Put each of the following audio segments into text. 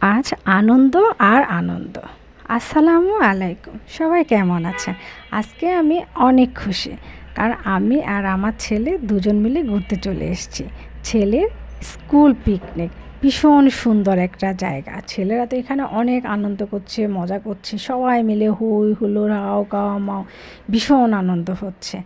আজ আনন্দ আর আনন্দ। আসসালামু আলাইকুম। সবাই কেমন আছেন? আজকে আমি অনেক খুশি, কারণ আমি আর আমার ছেলে দুজন মিলে ঘুরতে চলে এসেছি। ছেলের স্কুল পিকনিক, ভীষণ সুন্দর একটা জায়গা। ছেলেরা তো এখানে অনেক আনন্দ করছে, মজা করছে, সবাই মিলে হই হুল্লোড়, হাও কাও, মাও, ভীষণ আনন্দ হচ্ছে।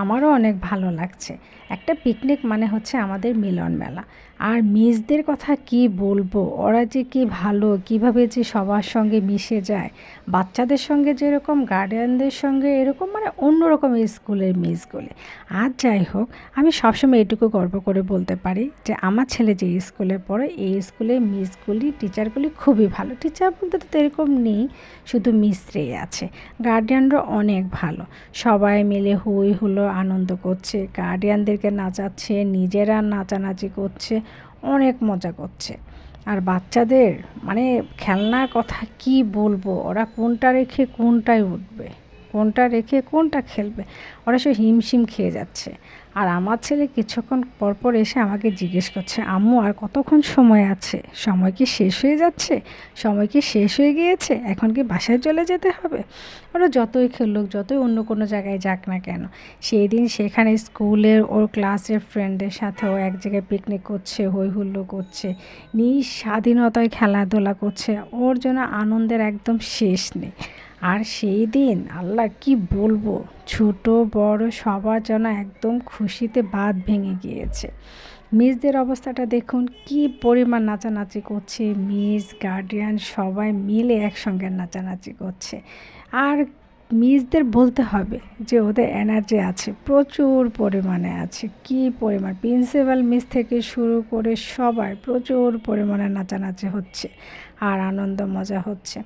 আমারও অনেক ভালো লাগছে। একটা পিকনিক মানে হচ্ছে আমাদের মিলন মেলা আর মিসদের কথা কি বলব? ওরা যে কি ভালো, কীভাবে যে সবার সঙ্গে মিশে যায়? বাচ্চাদের সঙ্গে যেরকম গার্ডিয়ানদের সঙ্গে এরকম মানে অন্যরকম স্কুলের মিসগুলি আর যাই হোক, আমি সবসময় এটুকু গর্ব করে বলতে পারি যে, আমার ছেলে যে স্কুলে পড়ে, এই স্কুলে মিসগুলি টিচারগুলি খুবই ভালো। টিচার বলতে তো এরকম নেই, শুধু মিসরেই আছে। গার্ডিয়ানরা অনেক ভালো। সবাই মিলে হই হুলো আনন্দ করছে। গার্ডিয়ানদেরকে নাচাচ্ছে, নিজেরা নাচানাচি করছে। অনেক মজা করছে। আর বাচ্চাদের মানে খেলনার কথা কি বলব? ওরা কোনটা রেখে কোনটায় উঠবে? কোনটা রেখে কোনটা খেলবে? ওরা সে হিমশিম খেয়ে যাচ্ছে। আর আমার ছেলে কিছুক্ষণ পরপর এসে আমাকে জিজ্ঞেস করছে, আম্মু, আর কতক্ষণ সময় আছে? সময় কি শেষ হয়ে যাচ্ছে? সময় কি শেষ হয়ে গিয়েছে? এখন কি বাসায় চলে যেতে হবে? ওরা যতই খেলুক, যতই অন্য কোনো জায়গায় যাক না কেন, সেই দিন সেখানে স্কুলের ওর ক্লাসের ফ্রেন্ডের সাথে ও এক জায়গায় পিকনিক করছে হই হুল্লো করছে নিজ স্বাধীনতায় খেলাধুলা করছে। ওর জন্য আনন্দের একদম শেষ নেই। আর সেই দিন, আল্লাহ কি বলব? ছোট, বড় সবার যেন একদম খুশিতে বাদ ভেঙে গিয়েছে। মিসদের অবস্থাটা দেখুন, কি পরিমাণ নাচানাচি করছে। মিস গার্ডিয়ান সবাই মিলে একসঙ্গে নাচানাচি করছে। আর মিসদের বলতে হবে যে ওদের এনার্জি আছে, প্রচুর পরিমাণে আছে। কি পরিমাণ? প্রিন্সিপাল মিস থেকে শুরু করে সবাই প্রচুর পরিমাণে নাচানাচি হচ্ছে আর আনন্দ মজা হচ্ছে।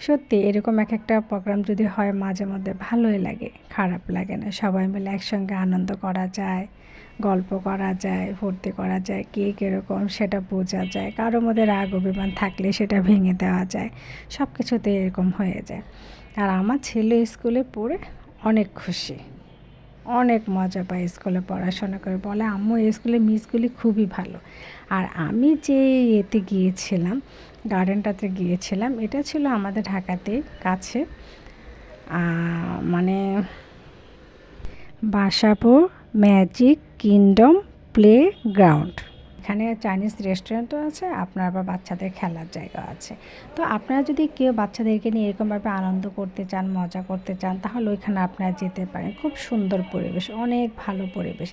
সত্যি, এরকম এক একটা প্রোগ্রাম যদি হয় মাঝে মধ্যে ভালোই লাগে, খারাপ লাগে না। সবাই মিলে একসঙ্গে আনন্দ করা যায়। গল্প করা যায় ভর্তি করা যায়, কে কীরকম সেটা বোঝা যায়, কারও মধ্যে রাগ, অভিমান থাকলে সেটা ভেঙে দেওয়া যায় সব কিছুতে এরকম হয়ে যায়। আর আমার ছেলে স্কুলে পড়ে অনেক খুশি, অনেক মজা পায় স্কুলে পড়াশোনা করে, বলে, আম্মু স্কুলে মিসগুলি খুবই ভালো। আর আমি যে এতে গিয়েছিলাম, গার্ডেনটাতে গিয়েছিলাম, এটা ছিল আমাদের ঢাকাতে কাছে মানে বাসাপুর ম্যাজিক কিংডম প্লে গ্রাউন্ড এখানে চাইনিজ রেস্টুরেন্টও আছে, আপনার আবার বাচ্চাদের খেলার জায়গা আছে। তো আপনারা যদি কেউ বাচ্চাদেরকে নিয়ে এরকমভাবে আনন্দ করতে চান, মজা করতে চান, তাহলে ওইখানে আপনারা যেতে পারেন। খুব সুন্দর পরিবেশ, অনেক ভালো পরিবেশ,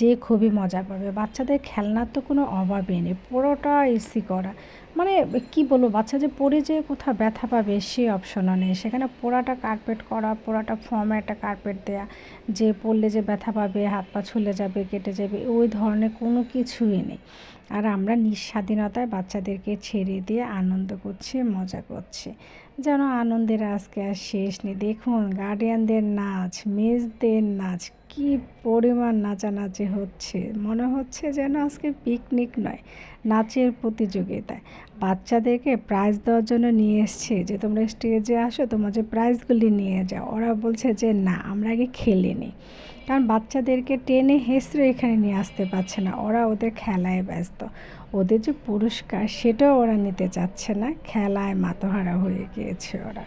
যে খুবই মজা পাবে। বাচ্চাদের খেলনার তো কোনো অভাবই নেই, পুরোটা এসি করা। মানে কি বলব, বাচ্চা যে পড়ে যে কোথাও ব্যথা পাবে, সে অপশনও নেই। সেখানে পোড়াটা কার্পেট করা, পোড়াটা ফর্মে একটা কার্পেট দেয়া, যে পড়লে যে ব্যথা পাবে, হাত পা ছুলে যাবে, কেটে যাবে, ওই ধরনের কোনো কিছুই নেই। আর আমরা নিঃস্বাধীনতায় বাচ্চাদেরকে ছেড়ে দিয়ে আনন্দ করছি মজা করছে। যেন আনন্দের আজকে আর শেষ নেই। দেখুন গার্ডিয়ানদের নাচ মেজদের নাচ, কি পরিমাণ নাচানাচি হচ্ছে। মনে হচ্ছে যেন আজকে পিকনিক নয়, নাচের প্রতিযোগিতায়। বাচ্চাদেরকে প্রাইজ দেওয়ার জন্য নিয়ে এসছে যে, তোমরা স্টেজে আসো, তোমার যে প্রাইজগুলি নিয়ে যাও। ওরা বলছে যে, না, আমরা আগে খেলে নিই। কারণ বাচ্চাদেরকে টেনে হেসড়ে এখানে নিয়ে আসতে পারছে না। ওরা ওদের খেলায় ব্যস্ত। ওদের যে পুরস্কার, সেটাও ওরা নিতে চাচ্ছে না। খেলায় মাতোহারা হয়ে গিয়েছে ওরা।